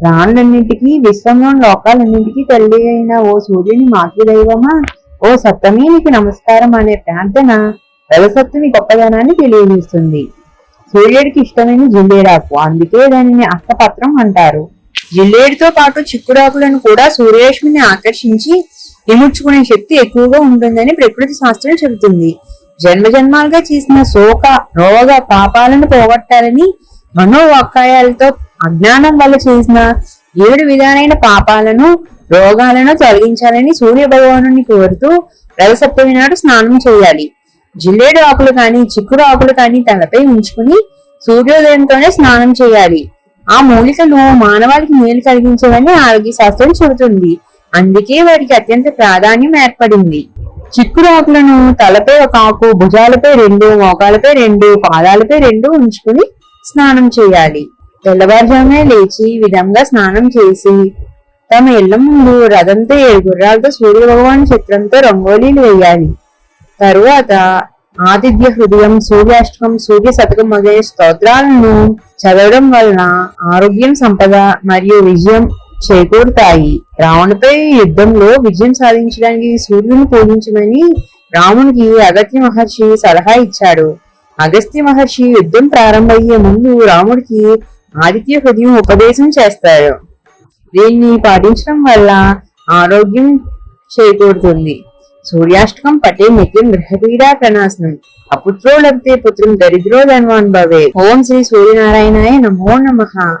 ప్రాణులన్నింటికి విశ్వంలో లోకాలన్నింటికి తల్లి అయిన ఓ సూర్యుని మాతృదైవమా? ఓ సప్తమి నీకు నమస్కారం అనే ప్రార్థన రజసత్తుని గొప్పదనాన్ని తెలియజేస్తుంది. సూర్యుడికి ఇష్టమైన జిల్లేడాకు అందుకే దానిని అక్కపత్రం అంటారు. జిల్లేడితో పాటు చిక్కుడాకులను కూడా సూర్యరశ్మిని ఆకర్షించి విముడ్చుకునే శక్తి ఎక్కువగా ఉంటుందని ప్రకృతి శాస్త్రం చెబుతుంది. జన్మ జన్మాలుగా చేసిన శోక రోగ పాపాలను పోగొట్టాలని మనోవాక్కాయాలతో అజ్ఞానం వల్ల చేసిన ఏడు విధాలైన పాపాలను రోగాలను తొలగించాలని సూర్య భగవాను కోరుతూ రవిసప్తమి నాడు స్నానం చేయాలి. జిల్లేడు ఆకులు కానీ చిక్కుడు ఆకులు కానీ తలపై ఉంచుకుని సూర్యోదయంతోనే స్నానం చేయాలి. ఆ మూలికలు మానవాళికి మేలు కలిగించాలని ఆరోగ్య శాస్త్రం చెబుతుంది. అందుకే వాటికి అత్యంత ప్రాధాన్యం ఏర్పడింది. చిక్కుడు ఆకులను తలపై ఒక ఆకు భుజాలపై రెండు మోకాలపై రెండు పాదాలపై రెండు ఉంచుకుని స్నానం చేయాలి. తెల్లవారుజామునే లేచి విధంగా స్నానం చేసి తమ ఇళ్ళ ముందు రథంతో ఏడు గుర్రాలతో సూర్య భగవాన్ చిత్రంతో రంగోలీలు వేయాలి. తరువాత ఆదిత్య హృదయం సూర్యాష్టకం సూర్య శతకం మొదలైన స్తోత్రాలను చదవడం వలన ఆరోగ్యం సంపద మరియు విజయం చేకూరుతాయి. రావణుపై యుద్ధంలో విజయం సాధించడానికి సూర్యుని పూజించమని రామునికి అగత్య మహర్షి సలహా ఇచ్చాడు. అగస్త్య మహర్షి యుద్ధం ప్రారంభమయ్యే ముందు రాముడికి ఆదిత్య హృదయం ఉపదేశం చేస్తారు దీన్ని పాటించడం వల్ల ఆరోగ్యం చేకూరుతుంది. సూర్యాష్టకం పటే నిత్యం గ్రహపీడా ప్రణాశనం. అపుత్రో లబ్ధే పుత్రం దరిద్రో ధన్వాన్ భవే. ఓం శ్రీ సూర్యనారాయణాయ నమో నమః.